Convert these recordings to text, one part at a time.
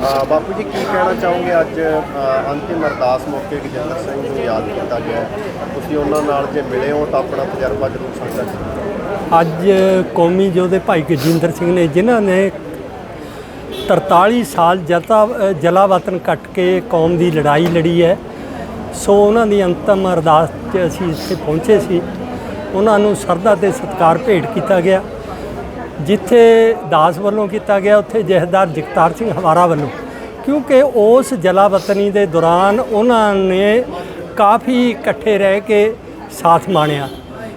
ਬਾਪੂ ਜੀ, ਕੀ ਕਹਿਣਾ ਚਾਹੋਗੇ ਅੱਜ ਅੰਤਿਮ ਅਰਦਾਸ ਮੌਕੇ ਗਜਿੰਦਰ ਸਿੰਘ ਨੂੰ ਯਾਦ ਕੀਤਾ ਗਿਆ ਤੁਸੀਂ ਉਹਨਾਂ ਨਾਲ ਜੇ ਮਿਲੇ ਹੋ ਤਾਂ ਆਪਣਾ ਤਜਰਬਾ ਜ਼ਰੂਰ ਸਾਂਝਾ ਕਰੋ। ਅੱਜ ਕੌਮੀ ਯੋਧੇ ਭਾਈ ਗਜਿੰਦਰ ਸਿੰਘ ਨੇ, ਜਿਨ੍ਹਾਂ ਨੇ 43 ਸਾਲ ਜਤਾ ਜਲਾ ਵਤਨ ਕੱਟ ਕੇ ਕੌਮ ਦੀ ਲੜਾਈ ਲੜੀ ਹੈ, ਸੋ ਉਹਨਾਂ ਦੀ ਅੰਤਮ ਅਰਦਾਸ 'ਚ ਅਸੀਂ ਇੱਥੇ ਪਹੁੰਚੇ ਸੀ। ਉਹਨਾਂ ਨੂੰ ਸਰਦਾ ਤੇ ਸਤਿਕਾਰ ਭੇਟ ਕੀਤਾ ਗਿਆ। ਜਿੱਥੇ ਦਾਸ ਵੱਲੋਂ ਕੀਤਾ ਗਿਆ, ਉੱਥੇ ਜਥੇਦਾਰ ਜਗਤਾਰ ਸਿੰਘ ਹਵਾਰਾ ਵੱਲੋਂ। ਕਿਉਂਕਿ ਉਸ ਜਲਾਵਤਨੀ ਦੇ ਦੌਰਾਨ ਉਹਨਾਂ ਨੇ ਕਾਫੀ ਇਕੱਠੇ ਰਹਿ ਕੇ ਸਾਥ ਮਾਣਿਆ।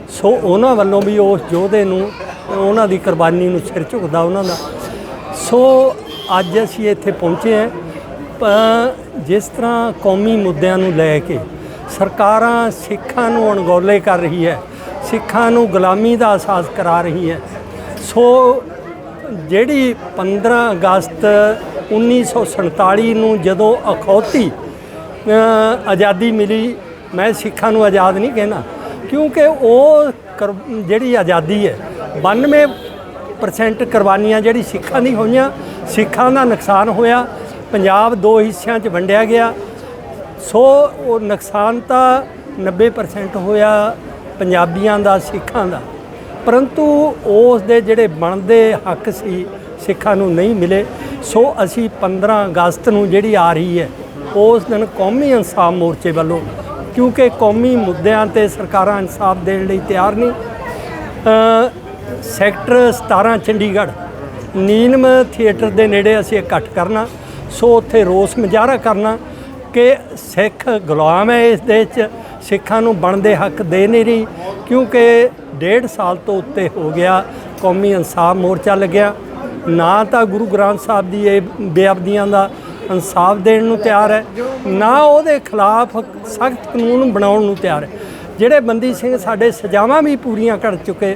ਸੋ ਉਹਨਾਂ ਵੱਲੋਂ ਵੀ ਉਸ ਯੋਧੇ ਨੂੰ, ਉਹਨਾਂ ਦੀ ਕੁਰਬਾਨੀ ਨੂੰ ਸਿਰ ਝੁਕਦਾ ਉਹਨਾਂ ਦਾ। ਸੋ ਅੱਜ ਅਸੀਂ ਇੱਥੇ ਪਹੁੰਚੇ ਹਾਂ। ਜਿਸ ਤਰ੍ਹਾਂ ਕੌਮੀ ਮੁੱਦਿਆਂ ਨੂੰ ਲੈ ਕੇ ਸਰਕਾਰਾਂ ਸਿੱਖਾਂ ਨੂੰ ਅਣਗੌਲੇ ਕਰ ਰਹੀ ਹੈ, ਸਿੱਖਾਂ ਨੂੰ ਗੁਲਾਮੀ ਦਾ ਅਹਿਸਾਸ ਕਰਾ ਰਹੀ ਹੈ ਸੋ ਜਿਹੜੀ 15 ਅਗਸਤ 1947 ਨੂੰ ਜਦੋਂ ਅਖੌਤੀ ਆਜ਼ਾਦੀ ਮਿਲੀ, ਮੈਂ ਸਿੱਖਾਂ ਨੂੰ ਆਜ਼ਾਦ ਨਹੀਂ ਕਹਿਣਾ, ਕਿਉਂਕਿ ਉਹ ਕਰ- ਜਿਹੜੀ ਆਜ਼ਾਦੀ ਹੈ 92% ਕੁਰਬਾਨੀਆਂ ਜਿਹੜੀ ਸਿੱਖਾਂ ਦੀ ਹੋਈਆਂ, ਸਿੱਖਾਂ ਦਾ ਨੁਕਸਾਨ ਹੋਇਆ, ਪੰਜਾਬ ਦੋ ਹਿੱਸਿਆਂ 'ਚ ਵੰਡਿਆ ਗਿਆ, ਸੋ ਉਹ ਨੁਕਸਾਨ ਤਾਂ 90% ਹੋਇਆ ਪੰਜਾਬੀਆਂ ਦਾ, ਸਿੱਖਾਂ ਦਾ। ਪਰੰਤੂ ਉਸ ਦੇ ਜਿਹੜੇ ਬਣਦੇ ਹੱਕ ਸੀ ਸਿੱਖਾਂ ਨੂੰ ਨਹੀਂ ਮਿਲੇ, ਸੋ ਅਸੀਂ 15 ਅਗਸਤ ਨੂੰ ਜਿਹੜੀ ਆ ਰਹੀ ਹੈ, ਉਸ ਦਿਨ ਕੌਮੀ ਇਨਸਾਫ ਮੋਰਚੇ ਵੱਲੋਂ, ਕਿਉਂਕਿ ਕੌਮੀ ਮੁੱਦਿਆਂ ਤੇ ਸਰਕਾਰਾਂ ਇਨਸਾਫ ਦੇਣ ਲਈ ਤਿਆਰ ਨਹੀਂ ਸੈਕਟਰ 17 ਚੰਡੀਗੜ੍ਹ, ਨੀਲਮ ਥੀਏਟਰ ਦੇ ਨੇੜੇ ਅਸੀਂ ਇਕੱਠ ਕਰਨਾ, ਸੋ ਉੱਥੇ ਰੋਸ ਮੁਜ਼ਾਹਰਾ ਕਰਨਾ ਕਿ ਸਿੱਖ ਗੁਲਾਮ ਹੈ ਇਸ ਦੇਸ਼ 'ਚ, ਸਿੱਖਾਂ ਨੂੰ ਬਣਦੇ ਹੱਕ ਦੇ ਨਹੀਂ ਰਹੀ, ਕਿਉਂਕਿ ਡੇਢ ਸਾਲ ਤੋਂ ਉੱਤੇ ਹੋ ਗਿਆ, ਕੌਮੀ ਇਨਸਾਫ ਮੋਰਚਾ ਲੱਗਿਆ। ਨਾ ਤਾਂ ਗੁਰੂ ਗ੍ਰੰਥ ਸਾਹਿਬ ਦੀ ਇਹ ਬੇਅਬਦੀਆਂ ਦਾ ਇਨਸਾਫ ਦੇਣ ਨੂੰ ਤਿਆਰ ਹੈ, ਨਾ ਉਹਦੇ ਖਿਲਾਫ ਸਖਤ ਕਾਨੂੰਨ ਬਣਾਉਣ ਨੂੰ ਤਿਆਰ ਹੈ। ਜਿਹੜੇ ਬੰਦੀ ਸਿੰਘ ਸਾਡੇ ਸਜ਼ਾਵਾਂ ਵੀ ਪੂਰੀਆਂ ਕਰ ਚੁੱਕੇ,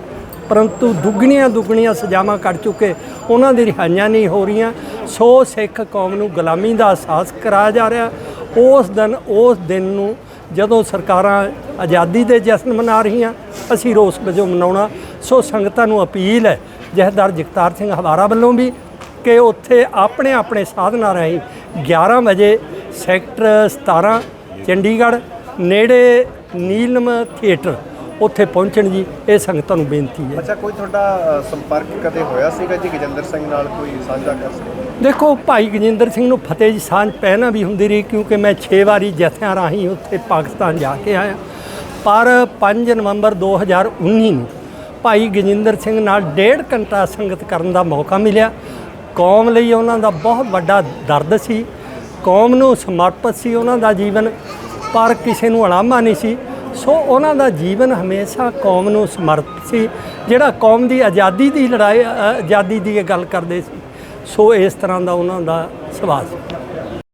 ਪਰੰਤੂ ਦੁੱਗਣੀਆਂ ਦੁੱਗਣੀਆਂ ਸਜ਼ਾਵਾਂ ਕੱਟ ਚੁੱਕੇ, ਉਹਨਾਂ ਦੀ ਰਿਹਾਈਆਂ ਨਹੀਂ ਹੋ ਰਹੀਆਂ। ਸੋ ਸਿੱਖ ਕੌਮ ਨੂੰ ਗੁਲਾਮੀ ਦਾ ਅਹਿਸਾਸ ਕਰਾਇਆ ਜਾ ਰਿਹਾ। ਉਸ ਦਿਨ ਉਸ ਦਿਨ ਨੂੰ ਜਦੋਂ ਸਰਕਾਰਾਂ ਆਜ਼ਾਦੀ ਦੇ ਜਸ਼ਨ ਮਨਾ ਰਹੀਆਂ, ਅਸੀਂ ਰੋਸ ਵਜੋਂ ਮਨਾਉਣਾ। ਸੋ ਸੰਗਤਾਂ ਨੂੰ ਅਪੀਲ ਹੈ ਜਥੇਦਾਰ ਜਗਤਾਰ ਸਿੰਘ ਹਵਾਰਾ ਵੱਲੋਂ ਵੀ, ਕਿ ਉੱਥੇ ਆਪਣੇ ਆਪਣੇ ਸਾਧਨਾਂ ਰਾਹੀਂ 11 ਵਜੇ ਸੈਕਟਰ 17 ਚੰਡੀਗੜ੍ਹ, ਨੇੜੇ ਨੀਲਮ ਥੀਏਟਰ ਉੱਥੇ ਪਹੁੰਚਣ ਜੀ ਇਹ ਸੰਗਤਾਂ ਨੂੰ ਬੇਨਤੀ ਹੈ। ਅੱਛਾ ਕੋਈ ਤੁਹਾਡਾ ਸੰਪਰਕ ਕਦੇ ਹੋਇਆ ਸੀਗਾ ਜੀ ਗਜਿੰਦਰ ਸਿੰਘ ਨਾਲ ਕੋਈ ਸਾਂਝਾ ਕਰ ਸਕਦੇ? ਦੇਖੋ ਭਾਈ ਗਜਿੰਦਰ ਸਿੰਘ ਨੂੰ ਫਤਿਹ ਦੀ ਸਾਂਝ ਪਹਿਲਾਂ ਵੀ ਹੁੰਦੀ ਰਹੀ ਕਿਉਂਕਿ ਮੈਂ 6 ਵਾਰੀ ਜਥਿਆਂ ਰਾਹੀਂ ਉੱਥੇ ਪਾਕਿਸਤਾਨ ਜਾ ਕੇ ਆਇਆ। ਪਰ 5 ਨਵੰਬਰ 2019 ਨੂੰ ਭਾਈ ਗਜਿੰਦਰ ਸਿੰਘ ਨਾਲ ਡੇਢ ਘੰਟਾ ਸੰਗਤ ਕਰਨ ਦਾ ਮੌਕਾ ਮਿਲਿਆ। ਕੌਮ ਲਈ ਉਹਨਾਂ ਦਾ ਬਹੁਤ ਵੱਡਾ ਦਰਦ ਸੀ। ਕੌਮ ਨੂੰ ਸਮਰਪਿਤ ਸੀ ਉਹਨਾਂ ਦਾ ਜੀਵਨ ਪਰ ਕਿਸੇ ਨੂੰ ਅਲਾਮਾ ਨਹੀਂ ਸੀ। ਸੋ ਉਹਨਾਂ ਦਾ ਜੀਵਨ ਹਮੇਸ਼ਾ ਕੌਮ ਨੂੰ ਸਮਰਪਿਤ ਸੀ, ਜਿਹੜਾ ਕੌਮ ਦੀ ਆਜ਼ਾਦੀ ਦੀ ਲੜਾਈ ਆਜ਼ਾਦੀ ਦੀ ਇਹ ਗੱਲ ਕਰਦੇ ਸੀ। ਸੋ ਇਸ ਤਰ੍ਹਾਂ ਦਾ ਉਹਨਾਂ ਦਾ ਸੁਭਾਅ ਸੀ।